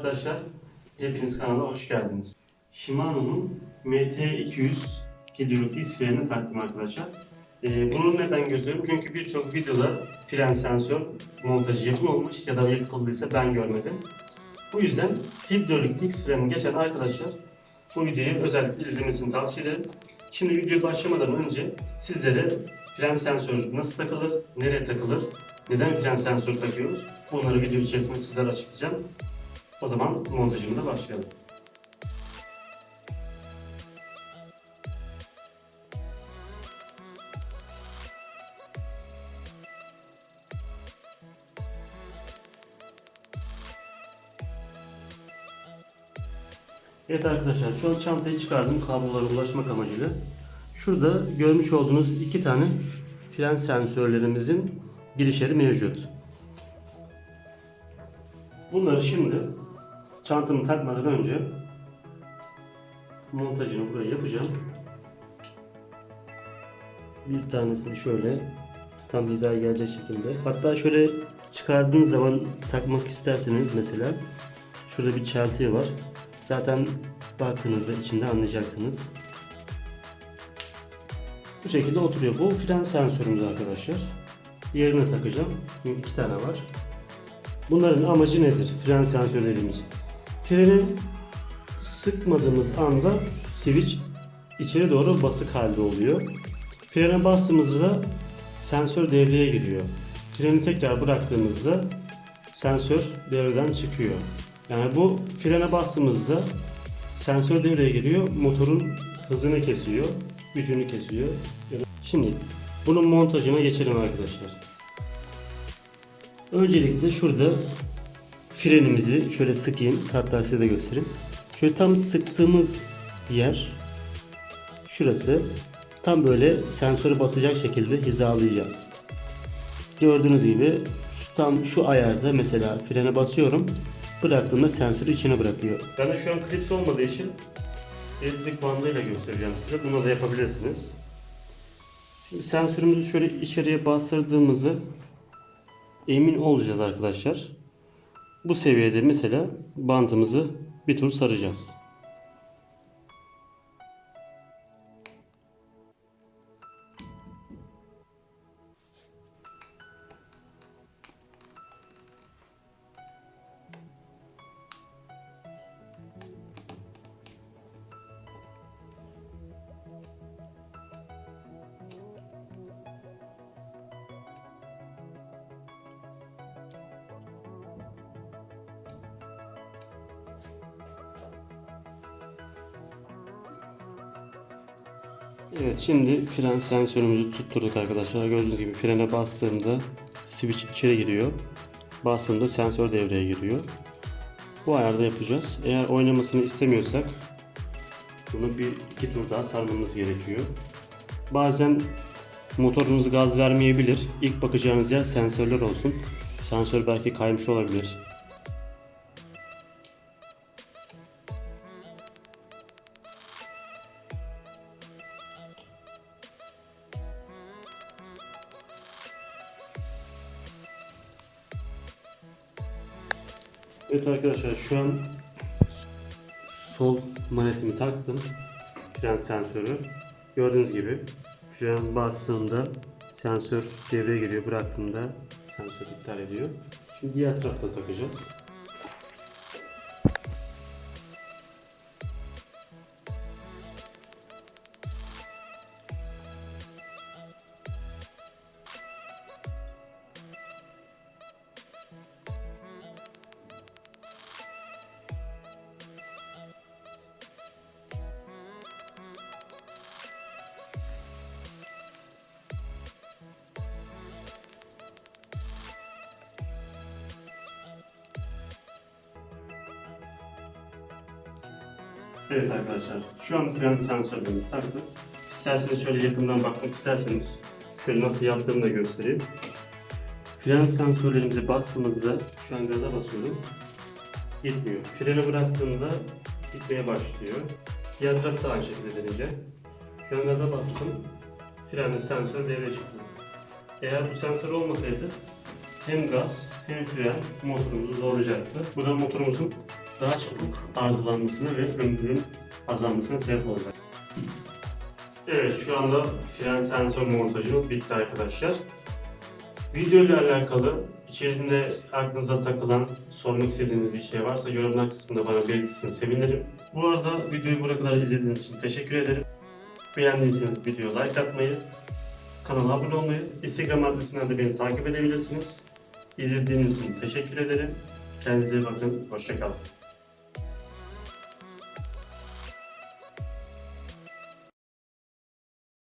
arkadaşlar. Hepiniz kanala hoş geldiniz. Shimano'nun MT200 hidrolik disk frenini taktım arkadaşlar. Ee, bunu neden gösteriyorum? Çünkü birçok videoda fren sensör montajı yapılmamış ya da yapıldıysa ben görmedim. Bu yüzden hidrolik disk freni geçen arkadaşlar bu videoyu özellikle izlemesini tavsiye ederim. Şimdi videoya başlamadan önce sizlere fren sensörü nasıl takılır, nereye takılır, neden fren sensörü takıyoruz bunları video içerisinde sizlere açıklayacağım. O zaman montajımıza başlayalım. Evet arkadaşlar şu an çantayı çıkardım kablolara ulaşmak amacıyla. Şurada görmüş olduğunuz iki tane fren sensörlerimizin girişleri mevcut. Bunları şimdi çantamı takmadan önce montajını buraya yapacağım. Bir tanesini şöyle tam hizaya gelecek şekilde. Hatta şöyle çıkardığınız zaman takmak isterseniz mesela şurada bir çelti var. Zaten baktığınızda içinde anlayacaksınız. Bu şekilde oturuyor. Bu fren sensörümüz arkadaşlar. Diğerini takacağım. Çünkü iki tane var. Bunların amacı nedir? Fren sensörü dediğimiz. Freni sıkmadığımız anda switch içeri doğru basık halde oluyor. Frene bastığımızda sensör devreye giriyor. Freni tekrar bıraktığımızda sensör devreden çıkıyor. Yani bu frene bastığımızda sensör devreye giriyor, motorun hızını kesiyor, gücünü kesiyor. Şimdi bunun montajına geçelim arkadaşlar. Öncelikle şurada frenimizi şöyle sıkayım. Hatta size de göstereyim. Şöyle tam sıktığımız yer şurası. Tam böyle sensörü basacak şekilde hizalayacağız. Gördüğünüz gibi tam şu ayarda mesela frene basıyorum. Bıraktığımda sensörü içine bırakıyor. Ben de şu an klips olmadığı için elektrik bandıyla göstereceğim size. Bunu da yapabilirsiniz. Şimdi sensörümüzü şöyle içeriye bastırdığımızı emin olacağız arkadaşlar. Bu seviyede mesela bantımızı bir tur saracağız. Evet şimdi fren sensörümüzü tutturduk arkadaşlar. Gördüğünüz gibi frene bastığımda switch içeri giriyor. Bastığımda sensör devreye giriyor. Bu ayarda yapacağız. Eğer oynamasını istemiyorsak bunu bir iki tur daha sarmamız gerekiyor. Bazen motorunuz gaz vermeyebilir. İlk bakacağınız yer sensörler olsun. Sensör belki kaymış olabilir. Evet arkadaşlar şu an sol manetimi taktım. Fren sensörü. Gördüğünüz gibi fren bastığımda sensör devreye giriyor. Bıraktığımda sensör iptal ediyor. Şimdi diğer tarafta takacağız. Evet arkadaşlar, şu an fren sensörlerimizi taktık. İsterseniz şöyle yakından bakmak isterseniz şöyle nasıl yaptığımı da göstereyim. Fren sensörlerimizi bastığımızda şu an gaza basıyorum. Gitmiyor. Freni bıraktığımda gitmeye başlıyor. Diğer tarafta da aynı şekilde deneyeceğim. Şu an gaza bastım. Frende sensör devreye çıktı. Eğer bu sensör olmasaydı hem gaz hem fren motorumuzu zorlayacaktı. Bu da motorumuzun daha çabuk arızalanmasına ve ömrünün azalmasına sebep olacak. Evet şu anda fren sensör montajımız bitti arkadaşlar. Video ile alakalı içerisinde aklınıza takılan, sormak istediğiniz bir şey varsa yorumlar kısmında bana belirtirseniz sevinirim. Bu arada videoyu buraya kadar izlediğiniz için teşekkür ederim. Beğendiyseniz videoya like atmayı, kanala abone olmayı, Instagram adresinden de beni takip edebilirsiniz. İzlediğiniz için teşekkür ederim. Kendinize iyi bakın. Hoşçakalın.